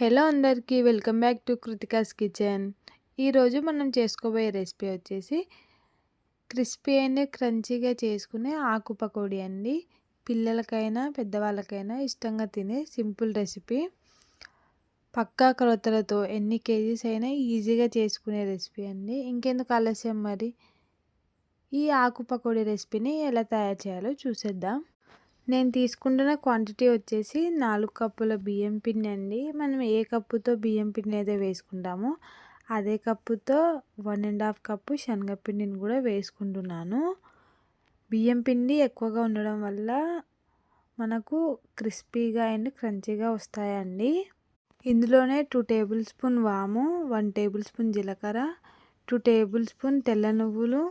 Hello అందరికీ welcome back to Kritika's kitchen. ఈరోజు మనం చేసుకోబోయే రెసిపీ వచ్చేసి క్రిస్పీ అండ్ క్రంచీగా చేసుకునే ఆకు పకోడీ అండి. పిల్లలకైనా పెద్దవాళ్ళకైనా ఇష్టంగా తినే సింపుల్ రెసిపీ. పక్కా కొలతలతో ఎన్ని కేజీస్ అయినా ఈజీగా చేసుకునే రెసిపీ అండి. ఇంకెందుకు ఆలస్యం మరి? ఈ ఆకు పకోడీ రెసిపీని ఎలా తయారు చేయాలో చూసేద్దాం. నేను తీసుకుంటున్న క్వాంటిటీ వచ్చేసి నాలుగు కప్పుల బియ్యం పిండి అండి. మనం ఏ కప్పుతో బియ్యం పిండి అయితే వేసుకుంటామో అదే కప్పుతో వన్ అండ్ హాఫ్ కప్పు శనగపిండిని కూడా వేసుకుంటున్నాను. బియ్యం పిండి ఎక్కువగా ఉండడం వల్ల మనకు క్రిస్పీగా అండ్ క్రంచీగా వస్తాయండి. ఇందులోనే టూ టేబుల్ స్పూన్ వాము వన్ టేబుల్ స్పూన్ జీలకర్ర టూ టేబుల్ స్పూన్ తెల్ల నువ్వులు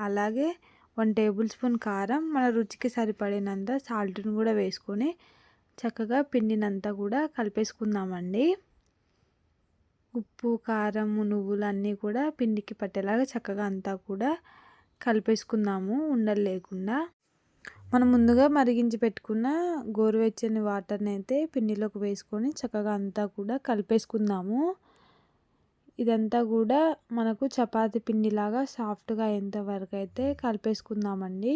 అలాగే వన్ టేబుల్ స్పూన్ కారం మన రుచికి సరిపడినంత సాల్ట్ని కూడా వేసుకొని చక్కగా పిండినంతా కూడా కలిపేసుకుందామండి. ఉప్పు కారం నువ్వులు అన్నీ కూడా పిండికి పట్టేలాగా చక్కగా అంతా కూడా కలిపేసుకుందాము ఉండలు లేకుండా. మనం ముందుగా మరిగించి పెట్టుకున్న గోరువెచ్చని వాటర్ని అయితే పిండిలోకి వేసుకొని చక్కగా అంతా కూడా కలిపేసుకుందాము. ఇదంతా కూడా మనకు చపాతి పిండిలాగా సాఫ్ట్గా అయ్యేంతవరకు అయితే కలిపేసుకుందామండి.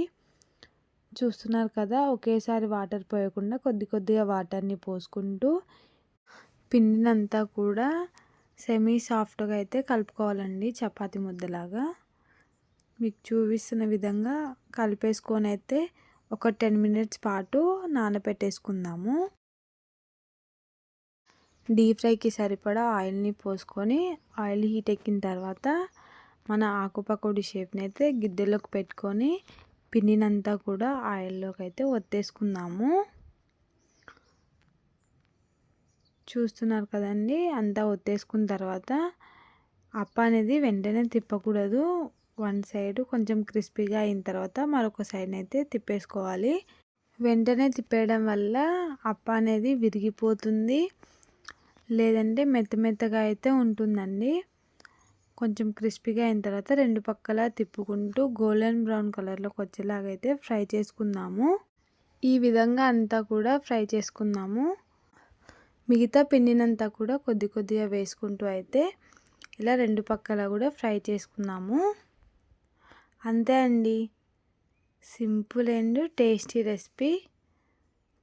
చూస్తున్నారు కదా ఒకేసారి వాటర్ పోయకుండా కొద్ది కొద్దిగా వాటర్ని పోసుకుంటూ పిండినంతా కూడా సెమీ సాఫ్ట్గా అయితే కలుపుకోవాలండి చపాతి ముద్దలాగా. మీకు చూపిస్తున్న విధంగా కలిపేసుకొని అయితే ఒక టెన్ మినిట్స్ పాటు నానబెట్టేసుకుందాము. డీప్ ఫ్రైకి సరిపడా ఆయిల్ని పోసుకొని ఆయిల్ హీట్ ఎక్కిన తర్వాత మన ఆకుపకోడి షేప్ని అయితే గిద్దెలోకి పెట్టుకొని పిండినంతా కూడా ఆయిల్లోకి అయితే ఒత్తేసుకుందాము. చూస్తున్నారు కదండి అంతా ఒత్తేసుకున్న తర్వాత అప్ప అనేది వెంటనే తిప్పకూడదు. వన్ సైడ్ కొంచెం క్రిస్పీగా అయిన తర్వాత మరొక సైడ్ అయితే తిప్పేసుకోవాలి. వెంటనే తిప్పేయడం వల్ల అప్ప అనేది విరిగిపోతుంది. లేదంటే మెత్త మెత్తగా అయితే ఉంటుందండి. కొంచెం క్రిస్పీగా అయిన తర్వాత రెండు పక్కల తిప్పుకుంటూ గోల్డెన్ బ్రౌన్ కలర్లోకి వచ్చేలాగైతే ఫ్రై చేసుకుందాము. ఈ విధంగా అంతా కూడా ఫ్రై చేసుకుందాము. మిగతా పిండినంతా కూడా కొద్ది కొద్దిగా వేసుకుంటూ అయితే ఇలా రెండు పక్కల కూడా ఫ్రై చేసుకుందాము. అంతే అండి. Simple and tasty recipe.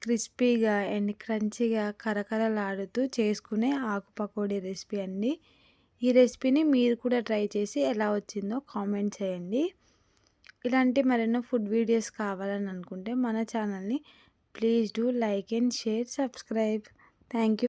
క్రిస్పీగా అండ్ క్రంచీగా కరకరలాడుతూ చేసుకునే ఆకు పకోడీ రెసిపీ అండి. ఈ రెసిపీని మీరు కూడా ట్రై చేసి ఎలా వచ్చిందో కామెంట్ చేయండి. ఇలాంటి మరెన్నో ఫుడ్ వీడియోస్ కావాలని అనుకుంటే మన ఛానల్ని please do like and share subscribe. Thank you.